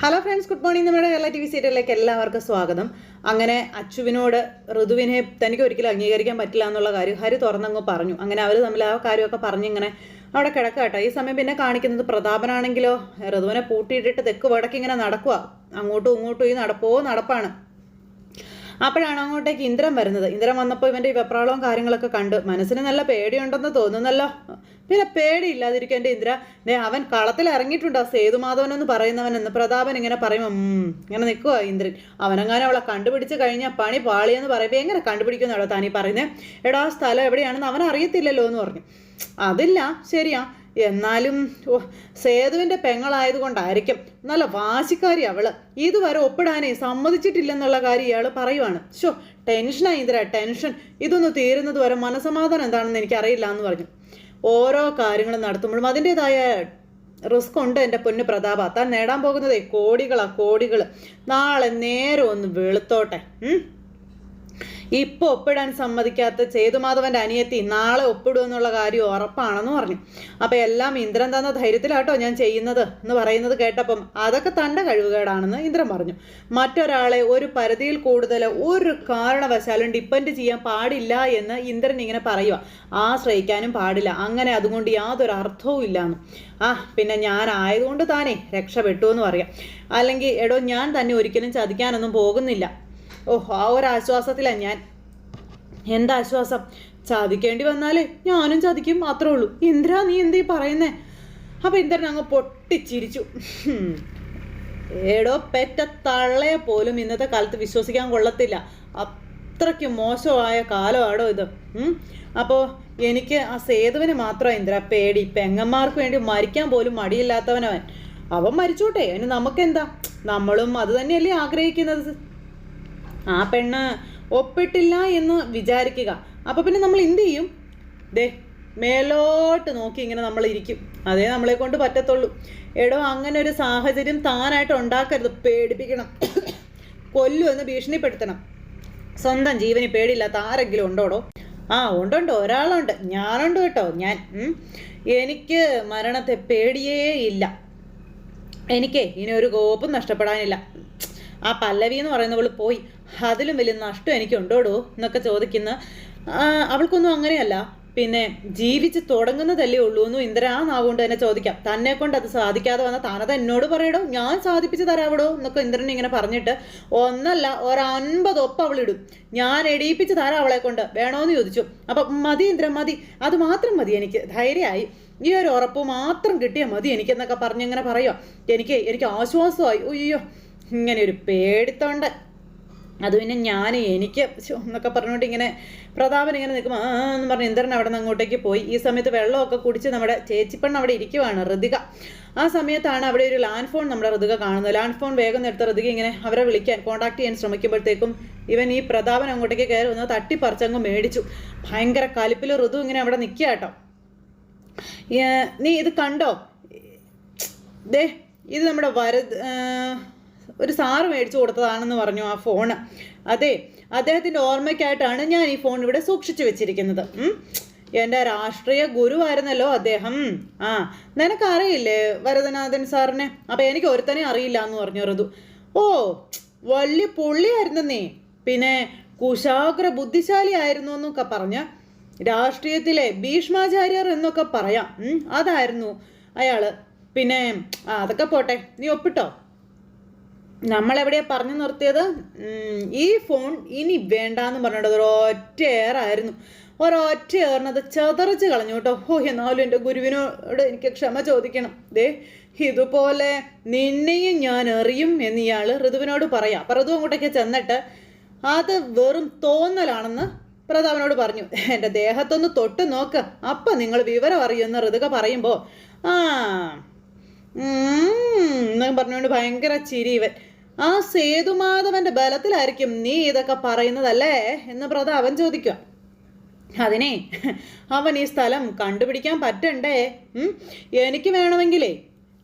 Hello friends good morning നമ്മുടെ Kerala T V സീരിയലിലേക്ക് എല്ലാവർക്കും സ്വാഗതം. അങ്ങനെ അച്ചുവിനോട് ഋതുവിനെ തനിക്ക് ഒരിക്കലും അംഗീകരിക്കാൻ പറ്റില്ല എന്നുള്ള കാര്യം ഹരി തുറന്നങ്ങ് പറഞ്ഞു. അങ്ങനെ അവർ തമ്മിൽ ആ കാര്യമൊക്കെ പറഞ്ഞിങ്ങനെ അവിടെ കിടക്കുക കേട്ടോ. ഈ സമയം പിന്നെ കാണിക്കുന്നത് പ്രതാപനാണെങ്കിലോ ഋതുവിനെ പൂട്ടിയിട്ടിട്ട് തെക്ക് വടക്ക് ഇങ്ങനെ നടക്കുക. അങ്ങോട്ടും ഇങ്ങോട്ടും ഈ നടപ്പോ നടപ്പാണ്. അപ്പോഴാണ് അങ്ങോട്ടേക്ക് ഇന്ദ്രൻ വരുന്നത്. ഇന്ദ്രൻ വന്നപ്പോൾ ഇവന്റെ ഈ വെപ്രാളവും കാര്യങ്ങളൊക്കെ കണ്ട് മനസ്സിന് നല്ല പേടിയുണ്ടെന്ന് തോന്നുന്നല്ലോ. പിന്നെ പേടിയില്ലാതിരിക്കും എന്റെ ഇന്ദ്ര നേ അവൻ കളത്തിൽ ഇറങ്ങിയിട്ടുണ്ട്? ആ സേതുമാധവൻ എന്ന് പറയുന്നവൻ എന്ന് പ്രതാപൻ ഇങ്ങനെ പറയുമ്പോൾ ഇങ്ങനെ നിൽക്കുക ഇന്ദ്രൻ. അവനെങ്ങാനും അവളെ കണ്ടുപിടിച്ച് കഴിഞ്ഞാൽ പണി പാളിയെന്ന് പറയുമ്പോൾ എങ്ങനെ കണ്ടുപിടിക്കുന്നാണോ താനീ പറയുന്നത് എടാ സ്ഥലം എവിടെയാണെന്ന് അവൻ അറിയത്തില്ലല്ലോ എന്ന് പറഞ്ഞു അതില്ല ശരിയാ. എന്നാലും ഓ സേതുവിന്റെ പെങ്ങളായതുകൊണ്ടായിരിക്കും നല്ല വാശിക്കാരി അവൾ. ഇതുവരെ ഒപ്പിടാനേ സമ്മതിച്ചിട്ടില്ലെന്നുള്ള കാര്യം ഇയാൾ പറയുവാണ്. ഷോ ടെൻഷനായി ഇന്ദ്ര ടെൻഷൻ. ഇതൊന്ന് തീരുന്നത് വരെ മനസമാധാനം എന്താണെന്ന് എനിക്കറിയില്ല എന്ന് പറഞ്ഞു. ഓരോ കാര്യങ്ങളും നടത്തുമ്പോഴും അതിന്റെതായ റിസ്ക് ഉണ്ട് എന്റെ പൊന്നു പ്രതാപ. താൻ നേടാൻ പോകുന്നതേ കോടികളാ കോടികൾ നാളെ നേരെ ഒന്ന് വെളുത്തോട്ടെ? ഇപ്പോൾ ഒപ്പിടാൻ സമ്മതിക്കാത്ത ചേതുമാധവന്റെ അനിയത്തി നാളെ ഒപ്പിടുമെന്നുള്ള കാര്യം ഉറപ്പാണെന്ന് പറഞ്ഞു. അപ്പോൾ എല്ലാം ഇന്ദ്രൻ തന്ന ധൈര്യത്തിലാട്ടോ ഞാൻ ചെയ്യുന്നത് എന്ന് പറയുന്നത് കേട്ടപ്പം അതൊക്കെ തന്റെ കഴിവുകേടാണെന്ന് ഇന്ദ്രൻ പറഞ്ഞു. മറ്റൊരാളെ ഒരു പരിധിയിൽ കൂടുതൽ ഒരു കാരണവശാലും ഡിപ്പെൻഡ് ചെയ്യാൻ പാടില്ല എന്ന് ഇന്ദ്രൻ ഇങ്ങനെ പറയുക ആശ്രയിക്കാനും പാടില്ല. അങ്ങനെ അതുകൊണ്ട് യാതൊരു അർത്ഥവും ഇല്ലാന്ന്. ആ പിന്നെ ഞാൻ ആയതുകൊണ്ട് താനേ രക്ഷപ്പെട്ടു എന്ന് പറയാം. അല്ലെങ്കിൽ എടോ ഞാൻ തന്നെ ഒരിക്കലും ചതിക്കാനൊന്നും പോകുന്നില്ല. ഓഹ് ആ ഒരു ആശ്വാസത്തിലാണ് ഞാൻ. എന്താ ആശ്വാസം ചതിക്കേണ്ടി വന്നാലേ ഞാനും ചതിക്കും മാത്രമേ ഉള്ളൂ. ഇന്ദ്ര നീ എന്തീ പറയുന്നേ? അപ്പം ഇന്ദ്രൻ അങ്ങ് പൊട്ടിച്ചിരിച്ചു. ഏടോ പെറ്റ തള്ളയെ പോലും ഇന്നത്തെ കാലത്ത് വിശ്വസിക്കാൻ കൊള്ളത്തില്ല. അത്രയ്ക്ക് മോശമായ കാലമാണോ ഇത്. ഉം. അപ്പോൾ എനിക്ക് ആ സേതുവിന് മാത്രം ഇന്ദ്ര പേടി. പെങ്ങന്മാർക്ക് വേണ്ടി മരിക്കാൻ പോലും മടിയില്ലാത്തവനവൻ. അവൻ മരിച്ചോട്ടെ. അതിന് നമുക്കെന്താ? നമ്മളും അത് തന്നെയല്ലേ ആഗ്രഹിക്കുന്നത്. ആ പെണ്ണ് ഒപ്പിട്ടില്ല എന്ന് വിചാരിക്കുക. അപ്പോൾ പിന്നെ നമ്മൾ എന്ത് ചെയ്യും? ദേ മേലോട്ട് നോക്കി ഇങ്ങനെ നമ്മൾ ഇരിക്കും. അതേ നമ്മളെ കൊണ്ട് പറ്റത്തുള്ളൂ. എടോ അങ്ങനെ ഒരു സാഹചര്യം താനായിട്ട് ഉണ്ടാക്കരുത്. പേടിപ്പിക്കണം. കൊല്ലു എന്ന് ഭീഷണിപ്പെടുത്തണം. സ്വന്തം ജീവന് പേടിയില്ലാത്ത ആരെങ്കിലും ഉണ്ടോടോ? ആ ഉണ്ടുണ്ട്. ഒരാളുണ്ട്. ഞാനുണ്ട് കേട്ടോ. ഞാൻ. എനിക്ക് മരണത്തെ പേടിയേ ഇല്ല. എനിക്കേ ഇനി ഒരു കോപ്പും നഷ്ടപ്പെടാനില്ല. ആ പല്ലവി എന്ന് പറയുന്നവൾ പോയി. അതിലും വലിയ നഷ്ടം എനിക്ക് ഉണ്ടോടോ എന്നൊക്കെ ചോദിക്കുന്ന അവൾക്കൊന്നും അങ്ങനെയല്ല. പിന്നെ ജീവിച്ച് തുടങ്ങുന്നതല്ലേ ഉള്ളൂ എന്നും ഇന്ദ്ര ആ നാവുകൊണ്ട് തന്നെ ചോദിക്കാം. തന്നെ കൊണ്ട് അത് സാധിക്കാതെ വന്ന താനത് എന്നോട് പറയടോ? ഞാൻ സാധിപ്പിച്ച് തരാവിടോ? എന്നൊക്കെ ഇന്ദ്രൻ ഇങ്ങനെ പറഞ്ഞിട്ട് ഒന്നല്ല ഒരൻപത് ഒപ്പ് അവളിടും. ഞാൻ എടീപ്പിച്ച് തരാം അവളെ കൊണ്ട്. വേണോന്ന് ചോദിച്ചു. അപ്പം മതി ഇന്ദ്രൻ മതി. അത് മാത്രം മതി എനിക്ക്. ധൈര്യമായി. ഈ ഒരു ഉറപ്പ് മാത്രം കിട്ടിയാൽ മതി എനിക്കെന്നൊക്കെ പറഞ്ഞിങ്ങനെ പറയുക എനിക്ക് എനിക്ക് ആശ്വാസമായി. അയ്യോ ഇങ്ങനെ ഒരു പേടിത്തോണ്ട്. അത് പിന്നെ ഞാൻ എനിക്ക് എന്നൊക്കെ പറഞ്ഞുകൊണ്ട് ഇങ്ങനെ പ്രതാപൻ ഇങ്ങനെ നിൽക്കുമ്പോൾ ആ എന്ന് പറഞ്ഞ് ഇന്ദ്രൻ അവിടെ നിന്ന് അങ്ങോട്ടേക്ക് പോയി. ഈ സമയത്ത് വെള്ളമൊക്കെ കുടിച്ച് നമ്മുടെ ചേച്ചിപ്പെണ്ണ് അവിടെ ഇരിക്കുവാണ് ഋതിക. ആ സമയത്താണ് അവിടെ ഒരു ലാൻഡ് ഫോൺ നമ്മുടെ ഋതിക കാണുന്നത്. ലാൻഡ് ഫോൺ വേഗം എടുത്ത ഋതിക ഇങ്ങനെ അവരെ വിളിക്കാൻ കോൺടാക്ട് ചെയ്യാൻ ശ്രമിക്കുമ്പോഴത്തേക്കും ഇവൻ ഈ പ്രതാപൻ അങ്ങോട്ടേക്ക് കയറി വന്ന് തട്ടിപ്പറിച്ചങ്ങ് മേടിച്ചു. ഭയങ്കര കലിപ്പിൽ ഋതു ഇങ്ങനെ അവിടെ നിൽക്കുക കേട്ടോ. നീ ഇത് കണ്ടോ? ദേ ഇത് നമ്മുടെ വരദ് ആ, ഒരു സാറ് മേടിച്ചു കൊടുത്തതാണെന്ന് പറഞ്ഞു ആ ഫോണ്. അതെ അദ്ദേഹത്തിന്റെ ഓർമ്മയ്ക്കായിട്ടാണ് ഞാൻ ഈ ഫോൺ ഇവിടെ സൂക്ഷിച്ചു വെച്ചിരിക്കുന്നത്. എന്റെ രാഷ്ട്രീയ ഗുരുവായിരുന്നല്ലോ അദ്ദേഹം. ആ നിനക്കറിയില്ലേ വരദനാഥൻ സാറിനെ? അപ്പം എനിക്ക് ഒരുത്തനെ അറിയില്ല എന്ന് പറഞ്ഞു ഋതു ഓ വലിയ പുള്ളിയായിരുന്നേ പിന്നെ കുശാഗ്ര ബുദ്ധിശാലി ആയിരുന്നു എന്നൊക്കെ പറഞ്ഞ് രാഷ്ട്രീയത്തിലെ ഭീഷ്മാചാര്യർ എന്നൊക്കെ പറയാം. അതായിരുന്നു അയാൾ. പിന്നെ അതൊക്കെ പോട്ടെ. നീ ഒപ്പിട്ടോ? നമ്മളെവിടെയാ പറഞ്ഞു നിർത്തിയത്? ഈ ഫോൺ ഇനി വേണ്ട എന്ന് പറഞ്ഞിട്ട് ഒരൊറ്റ ഏറായിരുന്നു ഒരൊറ്റ ഏറിനത് ചതറിച്ച് കളഞ്ഞു കേട്ടോ. ഓ എന്നാലും എന്റെ ഗുരുവിനോട് എനിക്ക് ക്ഷമ ചോദിക്കണം. ദേ ഇതുപോലെ നിന്നെയും ഞാൻ എറിയും എന്ന് ഇയാൾ ഋതുവിനോട് പറയാം. അപ്പം ഋതു അങ്ങോട്ടേക്ക് ചെന്നിട്ട് അത് വെറും തോന്നലാണെന്ന് പ്രതാപനോട് പറഞ്ഞു. എന്റെ ദേഹത്തൊന്ന് തൊട്ട് നോക്ക്. അപ്പം നിങ്ങൾ വിവരം അറിയുമെന്ന് ഋതുക പറയുമ്പോൾ ആ ഉം, എന്ന് പറഞ്ഞുകൊണ്ട് ഭയങ്കര ചിരി ഇവൻ ആ സേതുമാധവന്റെ ബലത്തിലായിരിക്കും നീ ഇതൊക്കെ പറയുന്നതല്ലേ? എന്ന് പ്രതാപൻ ചോദിക്കുക. അതിനെ അവൻ ഈ സ്ഥലം കണ്ടുപിടിക്കാൻ പറ്റണ്ടേ? എനിക്ക് വേണമെങ്കിലേ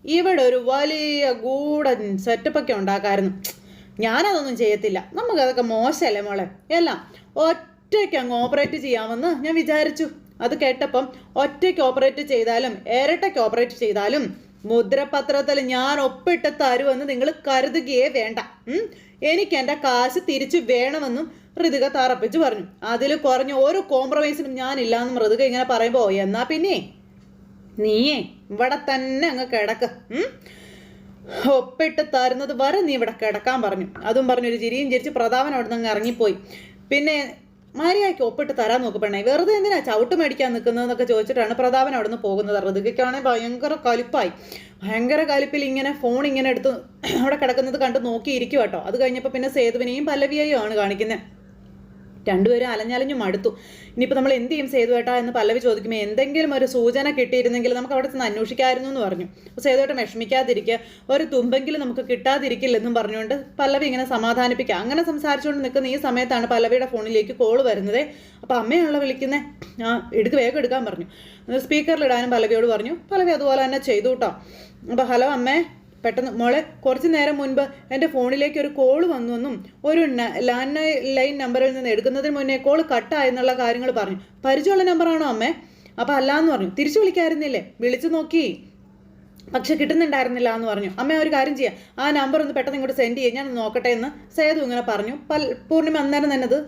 ഇവിടെ ഒരു വലിയ ഗൂഢൻ സെറ്റപ്പൊക്കെ ഉണ്ടാക്കായിരുന്നു. ഞാനതൊന്നും ചെയ്യത്തില്ല. നമുക്കതൊക്കെ മോശമല്ലേ മോളെ? എല്ലാം ഒറ്റയ്ക്ക് അങ്ങ് ഓപ്പറേറ്റ് ചെയ്യാമെന്ന് ഞാൻ വിചാരിച്ചു. അത് കേട്ടപ്പം ഒറ്റയ്ക്ക് ഓപ്പറേറ്റ് ചെയ്താലും ഇരട്ടയ്ക്ക് ഓപ്പറേറ്റ് ചെയ്താലും മുദ്രപത്രത്തിൽ ഞാൻ ഒപ്പിട്ട് തരുമെന്ന് നിങ്ങൾ കരുതുകയേ വേണ്ട. എനിക്ക് എന്റെ കാശ് തിരിച്ചു വേണമെന്നും ഋതുക തറപ്പിച്ച് പറഞ്ഞു. അതിൽ കുറഞ്ഞ ഓരോ കോംപ്രമൈസിനും ഞാനില്ലാന്നും ഋതുക ഇങ്ങനെ പറയുമ്പോൾ എന്നാ പിന്നെ? നീയേ ഇവിടെ തന്നെ അങ്ങ് കിടക്ക്. ഒപ്പിട്ട് തരുന്നത് വരെ നീ ഇവിടെ കിടക്കാൻ പറഞ്ഞു. അതും പറഞ്ഞു ഒരു ചിരിയും ചിരിച്ച് പ്രതാപൻ അവിടെ നിന്ന് ഇറങ്ങിപ്പോയി. പിന്നെ മാരിയാക്കി ഒപ്പിട്ട് തരാൻ നോക്ക് പെണ്ണേ. വെറുതെ എന്തിനാ ചവിട്ട് മേടിക്കാൻ നിൽക്കുന്നതെന്നൊക്കെ ചോദിച്ചിട്ടാണ് പ്രതാപൻ അവിടെ നിന്ന് പോകുന്നത്. ഋതുകയ്ക്കാണെങ്കിൽ ഭയങ്കര കലിപ്പായി. ഭയങ്കര കലിപ്പിൽ ഇങ്ങനെ ഫോൺ ഇങ്ങനെ എടുത്ത് അവിടെ കിടക്കുന്നത് കണ്ട് നോക്കിയിരിക്കും കേട്ടോ. അത് കഴിഞ്ഞപ്പോൾ പിന്നെ സേതുവിനെയും പല്ലവിയെയും ആണ് കാണിക്കുന്നത് രണ്ടുപേരും അലഞ്ഞലഞ്ഞു മടുത്തു. ഇനിയിപ്പോൾ നമ്മൾ എന്ത് ചെയ്യും സേതുവേട്ടാ എന്ന് പല്ലവി ചോദിക്കുമ്പോൾ എന്തെങ്കിലും ഒരു സൂചന കിട്ടിയിരുന്നെങ്കിൽ നമുക്ക് അവിടെ ചെന്ന് അന്വേഷിക്കാമായിരുന്നു എന്ന് പറഞ്ഞു. അപ്പോൾ സേതുവേട്ടൻ വിഷമിക്കാതിരിക്കുക. ഒരു തുമ്പെങ്കിലും നമുക്ക് കിട്ടാതിരിക്കില്ലെന്നും പറഞ്ഞുകൊണ്ട് പല്ലവി ഇങ്ങനെ സമാധാനിപ്പിക്കുക. അങ്ങനെ സംസാരിച്ചുകൊണ്ട് നിൽക്കുന്ന ഈ സമയത്താണ് പല്ലവിയുടെ ഫോണിലേക്ക് കോൾ വരുന്നത്. അപ്പോൾ അമ്മയാണല്ലോ വിളിക്കുന്നത് ആ എടുക്ക് വേഗം എടുക്കാൻ പറഞ്ഞു. സ്പീക്കറിൽ ഇടാനും പല്ലവിയോട് പറഞ്ഞു. പല്ലവി അതുപോലെ തന്നെ ചെയ്തു കേട്ടോ. അപ്പോൾ ഹലോ അമ്മേ. പെട്ടെന്ന് മോളെ കുറച്ച് നേരം മുൻപ് എന്റെ ഫോണിലേക്ക് ഒരു കോൾ വന്നുവെന്നും ഒരു ലാൻഡ് ലൈൻ നമ്പറിൽ നിന്ന് എടുക്കുന്നതിന് മുന്നേ കോൾ കട്ടായെന്നുള്ള കാര്യങ്ങൾ പറഞ്ഞു. പരിചയമുള്ള നമ്പറാണോ അമ്മേ? അപ്പോൾ അല്ലാന്ന് പറഞ്ഞു. തിരിച്ചു വിളിക്കായിരുന്നില്ലേ? വിളിച്ചു നോക്കി. പക്ഷെ കിട്ടുന്നുണ്ടായിരുന്നില്ല എന്ന് പറഞ്ഞു. അമ്മ ഒരു കാര്യം ചെയ്യാം. ആ നമ്പർ ഒന്ന് പെട്ടെന്ന് ഇങ്ങോട്ട് സെൻഡ് ചെയ്യാം. ഞാൻ നോക്കട്ടെ എന്ന് സേതു ഇങ്ങനെ പറഞ്ഞു. പൽ അന്നേരം തന്നെ അത്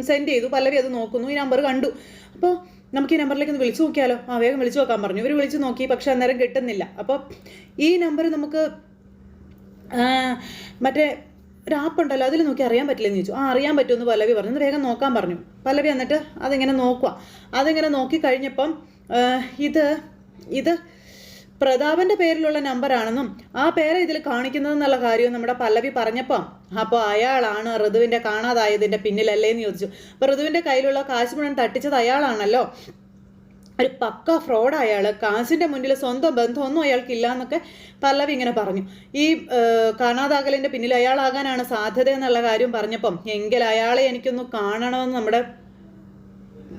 സെൻഡ് ചെയ്തു. പല്ലവി അത് നോക്കുന്നു. ഈ നമ്പർ കണ്ടു. അപ്പോൾ നമുക്ക് ഈ നമ്പറിലേക്ക് ഒന്ന് വിളിച്ചു നോക്കിയാലോ? ആ വേഗം വിളിച്ചു നോക്കാൻ പറഞ്ഞു. ഇവർ വിളിച്ചു നോക്കി പക്ഷെ അന്നേരം കിട്ടുന്നില്ല. അപ്പോൾ ഈ നമ്പർ നമുക്ക് മറ്റേ ഒരു ആപ്പ് ഉണ്ടല്ലോ അതിൽ നോക്കി അറിയാൻ പറ്റില്ലെന്ന് ചോദിച്ചു. ആ അറിയാൻ പറ്റുമെന്ന് പല്ലവി പറഞ്ഞു. ഒന്ന് വേഗം നോക്കാൻ പറഞ്ഞു. പല്ലവി എന്നിട്ട് അതിങ്ങനെ നോക്കുക അതിങ്ങനെ നോക്കി കഴിഞ്ഞപ്പം ഇത് ഇത് പ്രതാപന്റെ പേരിലുള്ള നമ്പറാണെന്നും ആ പേര് ഇതിൽ കാണിക്കുന്നതെന്നുള്ള കാര്യവും നമ്മുടെ പല്ലവി പറഞ്ഞപ്പം. അപ്പോൾ അയാളാണ് ഋതുവിന്റെ കാണാതായതിന്റെ പിന്നിലല്ലേ എന്ന് ചോദിച്ചു. അപ്പോൾ ഋതുവിന്റെ കയ്യിലുള്ള കാശ് തട്ടിച്ചത് അയാളാണല്ലോ? ഒരു പക്ക ഫ്രോഡ് അയാൾ കാശിന്റെ മുന്നിൽ സ്വന്തം ബന്ധമൊന്നും അയാൾക്കില്ല എന്നൊക്കെ പല്ലവി ഇങ്ങനെ പറഞ്ഞു. ഈ കാണാതാകലിന്റെ പിന്നിൽ അയാളാകാനാണ് സാധ്യത എന്നുള്ള കാര്യം പറഞ്ഞപ്പം എങ്കിൽ അയാളെ എനിക്കൊന്ന് കാണണമെന്ന് നമ്മുടെ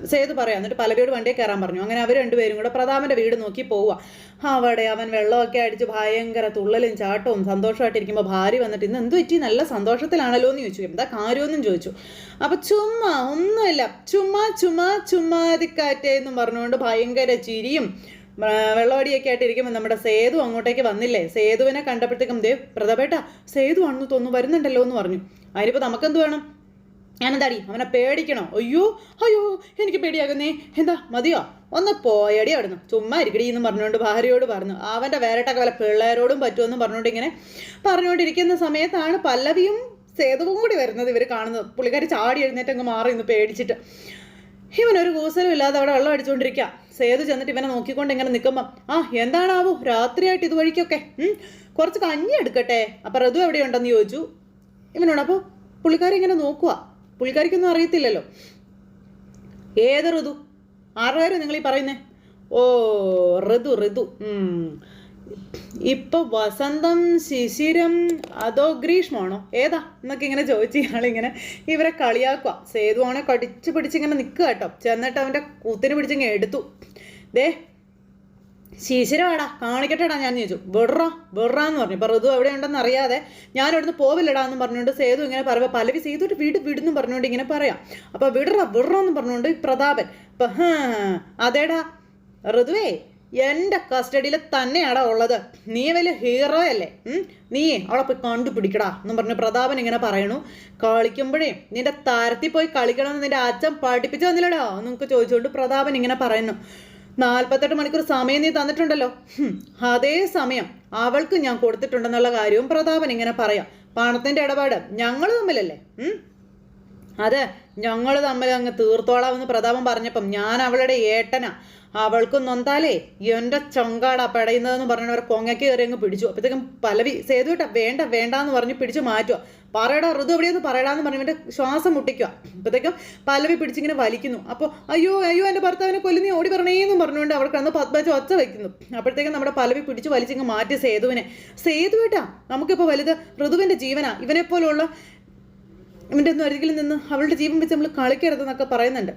സേതു പറയാം. എന്നിട്ട് പലവിയോട് വണ്ടിയെ കയറാൻ പറഞ്ഞു. അങ്ങനെ അവർ രണ്ടുപേരും കൂടെ പ്രതാപന്റെ വീട് നോക്കി പോവുക അവിടെ അവൻ വെള്ളമൊക്കെ അടിച്ച് ഭയങ്കര തുള്ളലും ചാട്ടവും സന്തോഷമായിട്ടിരിക്കുമ്പോൾ ഭാര്യ വന്നിട്ട് ഇന്ന് എന്ത് പറ്റി? നല്ല സന്തോഷത്തിലാണല്ലോ എന്ന് ചോദിച്ചു. എന്താ കാര്യമൊന്നും ചോദിച്ചു. അപ്പൊ ചുമ്മാ ഒന്നുമില്ല. ചുമ്മാ ചുമ്മാ ചുമ്മാതിക്കാറ്റേ എന്നും പറഞ്ഞുകൊണ്ട് ഭയങ്കര ചിരിയും വെള്ളമടിയൊക്കെ ആയിട്ട് ഇരിക്കുമ്പോൾ നമ്മുടെ സേതു അങ്ങോട്ടേക്ക് വന്നില്ലേ? സേതുവിനെ കണ്ടപ്പോഴത്തേക്കും ദേ പ്രതാപേട്ട സേതു ആണെന്ന് തോന്നുന്നു വരുന്നുണ്ടല്ലോ എന്ന് പറഞ്ഞു. അതിനിപ്പോൾ നമുക്കെന്ത് വേണം? ഞാനെന്താടി? അവനെ പേടിക്കണോ? അയ്യോ അയ്യോ എനിക്ക് പേടിയാകുന്നേ. എന്താ മതിയോ? ഒന്ന് പോയടി അവിടുന്ന്. ചുമ്മാ ഇരിക്കടി എന്ന് പറഞ്ഞുകൊണ്ട് ഭാര്യയോട് പറഞ്ഞു. അവന്റെ വേരട്ടൊക്കെ വല്ല പിള്ളേരോടും പറ്റുമെന്ന് പറഞ്ഞുകൊണ്ട് ഇങ്ങനെ പറഞ്ഞുകൊണ്ടിരിക്കുന്ന സമയത്താണ് പല്ലവിയും സേതുവും കൂടി വരുന്നത് ഇവർ കാണുന്നത്. പുള്ളിക്കാരി ചാടി എഴുന്നേറ്റ് അങ്ങ് മാറി ഇന്ന് പേടിച്ചിട്ട്. ഇവനൊരു കൂസലും ഇല്ലാതെ അവിടെ വെള്ളം അടിച്ചുകൊണ്ടിരിക്കുക സേതു ചെന്നിട്ട് ഇവനെ നോക്കിക്കൊണ്ട് ഇങ്ങനെ നിൽക്കുമ്പം ആ എന്താണാവോ? രാത്രിയായിട്ട് ഇതുവഴിക്കൊക്കെ കുറച്ച് കഞ്ഞി എടുക്കട്ടെ? അപ്പം ഋതു എവിടെയുണ്ടെന്ന് ചോദിച്ചു. ഇവനോട് അപ്പോൾ പുള്ളിക്കാരി ഇങ്ങനെ നോക്കുക പുള്ളിക്കാരിക്കൊന്നും അറിയത്തില്ലല്ലോ. ഏത് ഋതു? ആരുടെ കാര്യം നിങ്ങൾ ഈ പറയുന്നേ? ഓ ഋതു ഋതു. ഇപ്പൊ വസന്തം ശിശിരം അതോ ഗ്രീഷ്മമാണോ ഏതാ? എന്നൊക്കെ ഇങ്ങനെ ചോദിച്ച് ഇയാളിങ്ങനെ ഇവരെ കളിയാക്കുക സേതുവാണെ കടിച്ചു പിടിച്ചിങ്ങനെ നിൽക്കുക കേട്ടോ. ചെന്നിട്ട് അവന്റെ കൂത്തിന് പിടിച്ചിങ്ങനെ എടുത്തു. ദേ ശിശിരമാടാ കാണിക്കട്ടെടാ ഞാൻ ചോദിച്ചു. ബെഡ്രാ വെറാന്ന് പറഞ്ഞു. ഇപ്പൊ ഋതു എവിടെ ഉണ്ടെന്ന് അറിയാതെ ഞാൻ ഇവിടുന്ന് പോവില്ലടാ എന്ന് പറഞ്ഞുകൊണ്ട് സേതു ഇങ്ങനെ പറയുമ്പോൾ പലവി സേതുട്ട് വീട് വിടുന്നു പറഞ്ഞുകൊണ്ട് ഇങ്ങനെ പറയാം. അപ്പൊ വിടറ വിടറ എന്ന് പറഞ്ഞുകൊണ്ട് പ്രതാപൻ ഇപ്പൊ ഹാ അതേടാ ഋതുവേ എന്റെ കസ്റ്റഡിയിൽ തന്നെയാടാ ഉള്ളത്. നീ വലിയ ഹീറോ അല്ലേ? നീ അവളെ പോയി കണ്ടുപിടിക്കടാ എന്ന് പറഞ്ഞ് പ്രതാപൻ ഇങ്ങനെ പറയണു കളിക്കുമ്പോഴേ നിന്റെ താരത്തിൽ പോയി കളിക്കണമെന്ന് നിന്റെ അച്ഛൻ പഠിപ്പിച്ചു തന്നില്ലടാ എന്നൊക്കെ ചോദിച്ചുകൊണ്ട് പ്രതാപൻ ഇങ്ങനെ പറയുന്നു. നാൽപ്പത്തെട്ട് മണിക്കൂർ സമയം നീ തന്നിട്ടുണ്ടല്ലോ. അതേ സമയം അവൾക്ക് ഞാൻ കൊടുത്തിട്ടുണ്ടെന്നുള്ള കാര്യവും പ്രതാപൻ ഇങ്ങനെ പറയാം. പണത്തിന്റെ ഇടപാട് ഞങ്ങൾ തമ്മിലല്ലേ? അതെ ഞങ്ങൾ തമ്മിൽ അങ്ങ് തീർത്തോളാമെന്ന് പ്രതാപം പറഞ്ഞപ്പം ഞാൻ അവളുടെ ഏട്ടനാ. അവൾക്ക് നൊന്താലേ എന്റെ ചൊങ്കാടാ പെടയുന്നതെന്ന് പറഞ്ഞവർ കൊങ്ങയ്ക്ക് കയറി അങ്ങ് പിടിച്ചു. അപ്പോഴത്തേക്കും പലവി സേതുവിട്ട വേണ്ട വേണ്ട എന്ന് പറഞ്ഞ് പിടിച്ചു മാറ്റുക പറയടാ ഋതു എവിടെയെന്ന് പറയടാന്ന് പറഞ്ഞു എന്റെ ശ്വാസം മുട്ടിക്കുക അപ്പോഴത്തേക്കും പലവി പിടിച്ചിങ്ങനെ വലിക്കുന്നു. അപ്പോൾ അയ്യോ അയ്യോ എന്റെ ഭർത്താവിനെ കൊല്ലുന്നീ ഓടി പറഞ്ഞേന്നും പറഞ്ഞുകൊണ്ട് അവൾക്ക് അന്ന് പത്മജ ഒച്ച വയ്ക്കുന്നു. അപ്പോഴത്തേക്കും നമ്മുടെ പലവി പിടിച്ച് വലിച്ചിങ്ങ് മാറ്റി സേതുവിനെ. സേതുവേട്ടാ നമുക്കിപ്പോൾ വലുത് ഋതുവിന്റെ ജീവനാ. ഇവനെ പോലുള്ള ഇവന്റെ ഒന്നും അരികിൽ നിന്ന് അവളുടെ ജീവൻ വെച്ച് നമ്മൾ കളിക്കരുതെന്നൊക്കെ പറയുന്നുണ്ട്.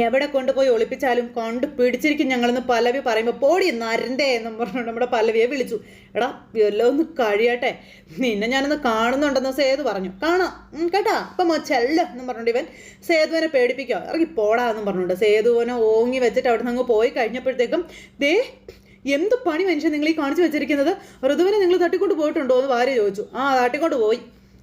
എവിടെ കൊണ്ടുപോയി ഒളിപ്പിച്ചാലും കൊണ്ട് പിടിച്ചിരിക്കും ഞങ്ങളെന്ന് പല്ലവി പറയുമ്പോൾ പോടി നരണ്ടേ എന്നും പറഞ്ഞു നമ്മുടെ പല്ലവിയെ വിളിച്ചു. എടാ എല്ലാം ഒന്ന് കഴിയട്ടെ. നിന്നെ ഞാനൊന്ന് കാണുന്നുണ്ടെന്ന് സേതു പറഞ്ഞു. കാണാം. കേട്ടാ? അപ്പം ചെല്ല എന്നും പറഞ്ഞുകൊണ്ട് ഇവൻ സേതുവിനെ പേടിപ്പിക്കുക. ഇറങ്ങി പോടാ എന്നും പറഞ്ഞുകൊണ്ട് സേതുവിനെ ഓങ്ങി വെച്ചിട്ട് അവിടെ നിന്ന് അങ്ങ് പോയി കഴിഞ്ഞപ്പോഴത്തേക്കും ദേ എന്ത് പണി മനുഷ്യൻ നിങ്ങൾ ഈ കാണിച്ചു വെച്ചിരിക്കുന്നത്? ഋതുവിനെ നിങ്ങൾ തട്ടിക്കൊണ്ട് പോയിട്ടുണ്ടോ? എന്ന് ഭാര്യ ചോദിച്ചു. ആ തട്ടിക്കൊണ്ട് പോയി.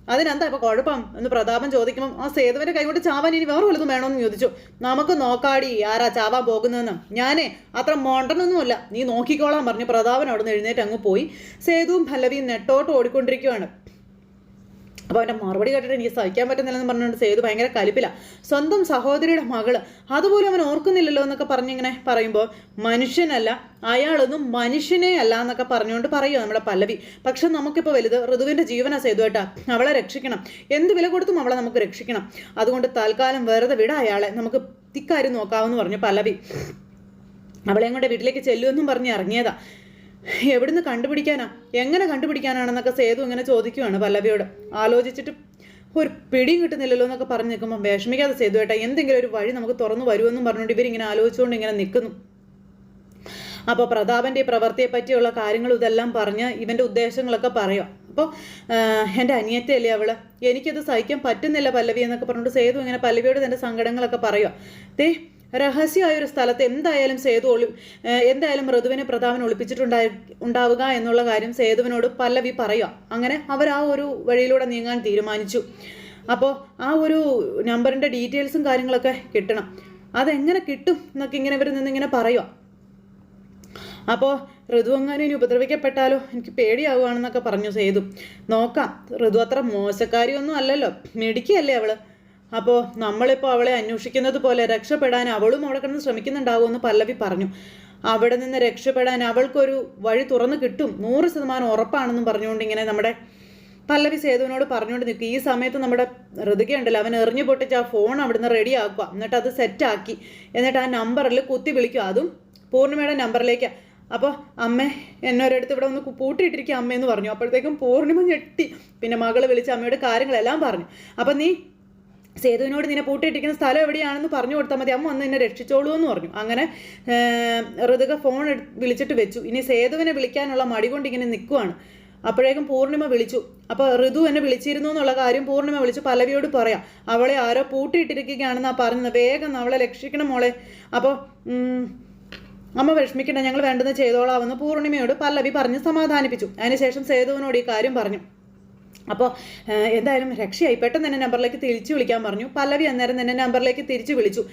അതിനെന്താ ഇപ്പൊ കുഴപ്പം? എന്ന് പ്രതാപൻ ചോദിക്കുമ്പോൾ ആ സേതുവിന്റെ കൈകൊണ്ട് ചാവാൻ ഇനി വേറെ വലുതും വേണമെന്ന് ചോദിച്ചു. നമുക്ക് നോക്കാടി ആരാ ചാവാൻ പോകുന്നതെന്ന്. ഞാനേ അത്ര മോണ്ടനൊന്നുമല്ല. നീ നോക്കിക്കോളാൻ പറഞ്ഞു പ്രതാപൻ അവിടെ നിന്ന് എഴുന്നേറ്റ് അങ്ങ് പോയി. സേതുവും പല്ലവിയും നെട്ടോട്ട് ഓടിക്കൊണ്ടിരിക്കുവാണ്. അപ്പോൾ അവന്റെ മറുപടി കേട്ടിട്ട് എനിക്ക് സഹിക്കാൻ പറ്റുന്നില്ലെന്ന് പറഞ്ഞുകൊണ്ട് സേതു ഭയങ്കര കലിപ്പില്ല സ്വന്തം സഹോദരിയുടെ മകൾ. അതുപോലും അവൻ ഓർക്കുന്നില്ലല്ലോ എന്നൊക്കെ പറഞ്ഞിങ്ങനെ പറയുമ്പോൾ മനുഷ്യനല്ല അയാളൊന്നും മനുഷ്യനേ അല്ല എന്നൊക്കെ പറഞ്ഞുകൊണ്ട് പറയുക നമ്മുടെ പല്ലവി. പക്ഷെ നമുക്കിപ്പോൾ വലുത് ഋതുവിന്റെ ജീവനാ സേതുവേട്ടാ അവളെ രക്ഷിക്കണം. എന്ത് വില കൊടുത്തും അവളെ നമുക്ക് രക്ഷിക്കണം. അതുകൊണ്ട് തൽക്കാലം വെറുതെ വിട അയാളെ. നമുക്ക് ഇക്കാര്യം നോക്കാമെന്ന് പറഞ്ഞു പല്ലവി. അവളെ അങ്ങോട്ട് വീട്ടിലേക്ക് ചെല്ലുമെന്നും പറഞ്ഞ് ഇറങ്ങിയതാ. എവിടുന്ന് കണ്ടുപിടിക്കാനാ? എങ്ങനെ കണ്ടുപിടിക്കാനാണെന്നൊക്കെ സേതു ഇങ്ങനെ ചോദിക്കുവാണ് പല്ലവിയോട്. ആലോചിച്ചിട്ട് ഒരു പിടിയും കിട്ടുന്നില്ലല്ലോ എന്നൊക്കെ പറഞ്ഞ് നിൽക്കുമ്പോൾ വിഷമിക്കാതെ സേതു ഏട്ടാ എന്തെങ്കിലും ഒരു വഴി നമുക്ക് തുറന്നു വരുമെന്നും പറഞ്ഞുകൊണ്ട് ഇവരിങ്ങനെ ആലോചിച്ചുകൊണ്ട് ഇങ്ങനെ നിൽക്കുന്നു. അപ്പോൾ പ്രതാപന്റെ പ്രവൃത്തിയെ പറ്റിയുള്ള കാര്യങ്ങൾ ഇതെല്ലാം പറഞ്ഞ് ഇവന്റെ ഉദ്ദേശങ്ങളൊക്കെ പറയാം അപ്പോൾ എന്റെ അനിയത്തിയല്ലേ അവൾ? എനിക്കത് സഹിക്കാൻ പറ്റുന്നില്ല പല്ലവി എന്നൊക്കെ പറഞ്ഞുകൊണ്ട് സേതു ഇങ്ങനെ പല്ലവിയോട് തന്റെ സങ്കടങ്ങളൊക്കെ പറയുക ദേ രഹസ്യമായ ഒരു സ്ഥലത്ത് എന്തായാലും സേതു ഒളി എന്തായാലും മൃദുവിനെ പ്രതാപൻ ഒളിപ്പിച്ചിട്ടുണ്ടായി ഉണ്ടാവുക എന്നുള്ള കാര്യം സേതുവിനോട് പല്ലവി പറയുക. അങ്ങനെ അവർ ആ ഒരു വഴിയിലൂടെ നീങ്ങാൻ തീരുമാനിച്ചു. അപ്പോൾ ആ ഒരു നമ്പറിന്റെ ഡീറ്റെയിൽസും കാര്യങ്ങളൊക്കെ കിട്ടണം. അതെങ്ങനെ കിട്ടും എന്നൊക്കെ ഇങ്ങനെ ഇവർ നിന്നിങ്ങനെ പറയുക. അപ്പോൾ ഋതു അങ്ങനെ ഇനി ഉപദ്രവിക്കപ്പെട്ടാലോ? എനിക്ക് പേടിയാവുകയാണെന്നൊക്കെ പറഞ്ഞു സേതു. നോക്കാം. ഋതു അത്ര മോശക്കാരിയൊന്നും അല്ലല്ലോ. മിടിക്കുകയല്ലേ അവൾ? അപ്പോൾ നമ്മളിപ്പോൾ അവളെ അന്വേഷിക്കുന്നത് പോലെ രക്ഷപ്പെടാൻ അവളും അവിടെ കിടന്ന് ശ്രമിക്കുന്നുണ്ടാവുമെന്ന് പല്ലവി പറഞ്ഞു. അവിടെ നിന്ന് രക്ഷപ്പെടാൻ അവൾക്കൊരു വഴി തുറന്നു കിട്ടും. നൂറ് ശതമാനം ഉറപ്പാണെന്നും പറഞ്ഞുകൊണ്ട് ഇങ്ങനെ നമ്മുടെ പല്ലവി സേതുവിനോട് പറഞ്ഞുകൊണ്ട് നിൽക്കും. ഈ സമയത്ത് നമ്മുടെ ഋതുക ഉണ്ടല്ലോ അവൻ എറിഞ്ഞു പൊട്ടിച്ച് ആ ഫോൺ അവിടുന്ന് റെഡി ആക്കുക. എന്നിട്ട് അത് സെറ്റാക്കി എന്നിട്ട് ആ നമ്പറിൽ കുത്തി വിളിക്കുക അതും പൂർണിമയുടെ നമ്പറിലേക്ക് അപ്പോൾ അമ്മ എന്നൊരിടത്ത് ഇവിടെ ഒന്ന് പൂട്ടിയിട്ടിരിക്കുക അമ്മയെന്ന് പറഞ്ഞു. അപ്പോഴത്തേക്കും പൂർണിമ ഞെട്ടി. പിന്നെ മകൾ വിളിച്ച് അമ്മയോട് കാര്യങ്ങളെല്ലാം പറഞ്ഞു. അപ്പം നീ സേതുവിനോട് നിന്നെ പൂട്ടിയിട്ടിരിക്കുന്ന സ്ഥലം എവിടെയാണെന്ന് പറഞ്ഞു കൊടുത്താൽ മതി. അമ്മ വന്ന് എന്നെ രക്ഷിച്ചോളൂ എന്ന് പറഞ്ഞു. അങ്ങനെ ഋതുക ഫോൺ വിളിച്ചിട്ട് വെച്ചു. ഇനി സേതുവിനെ വിളിക്കാനുള്ള മടി കൊണ്ട് ഇങ്ങനെ നിൽക്കുവാണ് അപ്പോഴേക്കും പൂർണിമ വിളിച്ചു. അപ്പോൾ ഋതു എന്നെ വിളിച്ചിരുന്നു എന്നുള്ള കാര്യം പൂർണിമ വിളിച്ചു പല്ലവിയോട് പറയാം. അവളെ ആരോ പൂട്ടിയിട്ടിരിക്കുകയാണെന്നാണ് പറഞ്ഞത്. വേഗം അവളെ രക്ഷിക്കണം മോളെ. അപ്പോൾ അമ്മ വിഷമിക്കണ്ട ഞങ്ങൾ വേണ്ടെന്ന് ചെയ്തോളാമെന്ന് പൂർണിമയോട് പല്ലവി പറഞ്ഞ് സമാധാനിപ്പിച്ചു. അതിനുശേഷം സേതുവിനോട് ഈ കാര്യം പറഞ്ഞു. അപ്പോൾ എന്തായാലും രക്ഷയായി. പെട്ടെന്ന് തന്നെ നമ്പറിലേക്ക് തിരിച്ചു വിളിക്കാൻ പറഞ്ഞു. പല്ലവി അന്നേരം തന്നെ നമ്പറിലേക്ക് തിരിച്ചു വിളിച്ചു.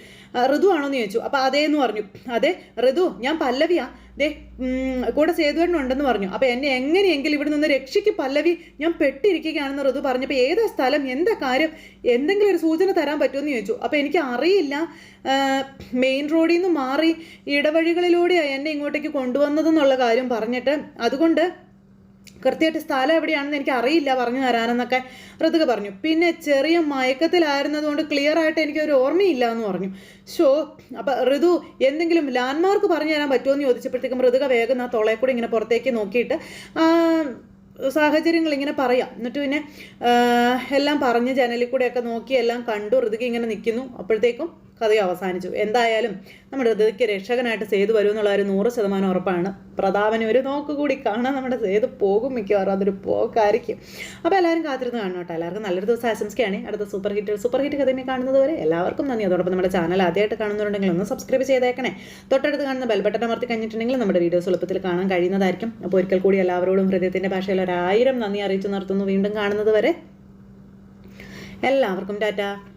ഋതു ആണോന്ന് ചോദിച്ചു. അപ്പോൾ അതേന്ന് പറഞ്ഞു. അതെ ഋതു ഞാൻ പല്ലവിയാ. ദേ കൂടെ സേതുവേട്ടനുണ്ടെന്ന് പറഞ്ഞു. അപ്പോൾ എന്നെ എങ്ങനെയെങ്കിലും ഇവിടെ നിന്ന് രക്ഷയ്ക്ക് പല്ലവി ഞാൻ പെട്ടിരിക്കുകയാണെന്ന് ഋതു പറഞ്ഞപ്പോൾ ഏതാ സ്ഥലം? എന്താ കാര്യം? എന്തെങ്കിലും ഒരു സൂചന തരാൻ പറ്റുമെന്ന് ചോദിച്ചു. അപ്പോൾ എനിക്ക് അറിയില്ല. മെയിൻ റോഡിൽ നിന്ന് മാറി ഇടവഴികളിലൂടെയാണ് എന്നെ ഇങ്ങോട്ടേക്ക് കൊണ്ടുവന്നതെന്നുള്ള കാര്യം പറഞ്ഞിട്ട് അതുകൊണ്ട് കൃത്യമായിട്ട് സ്ഥലം എവിടെയാണെന്ന് എനിക്ക് അറിയില്ല പറഞ്ഞു തരാനെന്നൊക്കെ ഋതുക പറഞ്ഞു. പിന്നെ ചെറിയ മയക്കത്തിലായിരുന്നതുകൊണ്ട് ക്ലിയർ ആയിട്ട് എനിക്ക് ഒരു ഓർമ്മയില്ല എന്ന് പറഞ്ഞു. ഷോ അപ്പം ഋതു എന്തെങ്കിലും ലാൻഡ്മാർക്ക് പറഞ്ഞു തരാൻ പറ്റുമോ എന്ന് ചോദിച്ചപ്പോഴത്തേക്കും ഋതുക വേഗം ആ തൊളയെ കൂടി ഇങ്ങനെ പുറത്തേക്ക് നോക്കിയിട്ട് സാഹചര്യങ്ങൾ ഇങ്ങനെ പറയാം. എന്നിട്ട് പിന്നെ എല്ലാം പറഞ്ഞ് ജനലിൽ കൂടെയൊക്കെ നോക്കി എല്ലാം കണ്ടു. ഋതുക ഇങ്ങനെ നിൽക്കുന്നു. അപ്പോഴത്തേക്കും കഥ അവസാനിച്ചു. എന്തായാലും നമ്മുടെ ഹൃദയക്ക് രക്ഷകനായിട്ട് സേതു വരും എന്നുള്ള ഒരു നൂറ് ശതമാനം ഉറപ്പാണ്. പ്രതാപന് ഒരു നോക്ക് കൂടി കാണാൻ നമ്മുടെ സേതു പോകും മിക്കവാറും. അതൊരു പോക്കായിരിക്കും. അപ്പോൾ എല്ലാവരും കാത്തിരുന്ന് കാണണം എല്ലാവർക്കും നല്ലൊരു ദിവസം ആശംസിക്കുകയാണ്. അടുത്ത സൂപ്പർ ഹിറ്റ് സൂപ്പർ ഹിറ്റ് കഥയുമായി കാണുന്നത് വരെ എല്ലാവർക്കും നന്ദി. അതോടൊപ്പം നമ്മുടെ ചാനൽ ആദ്യമായിട്ട് കാണുന്നുണ്ടെങ്കിൽ ഒന്ന് സബ്സ്ക്രൈബ് ചെയ്തേക്കണേ. തൊട്ടടുത്ത് കാണുന്ന ബെൽ ബട്ടൺ അമർത്തി കഴിഞ്ഞിട്ടുണ്ടെങ്കിൽ നമ്മുടെ വീഡിയോസ് എളുപ്പത്തിൽ കാണാൻ കഴിയുന്നതായിരിക്കും. അപ്പോൾ ഒരിക്കൽ കൂടി എല്ലാവരോടും ഹൃദയത്തിന്റെ ഭാഷയിൽ ഒരായിരം നന്ദി അറിയിച്ചു നിർത്തുന്നു. വീണ്ടും കാണുന്നത് വരെ എല്ലാവർക്കും ടാറ്റ.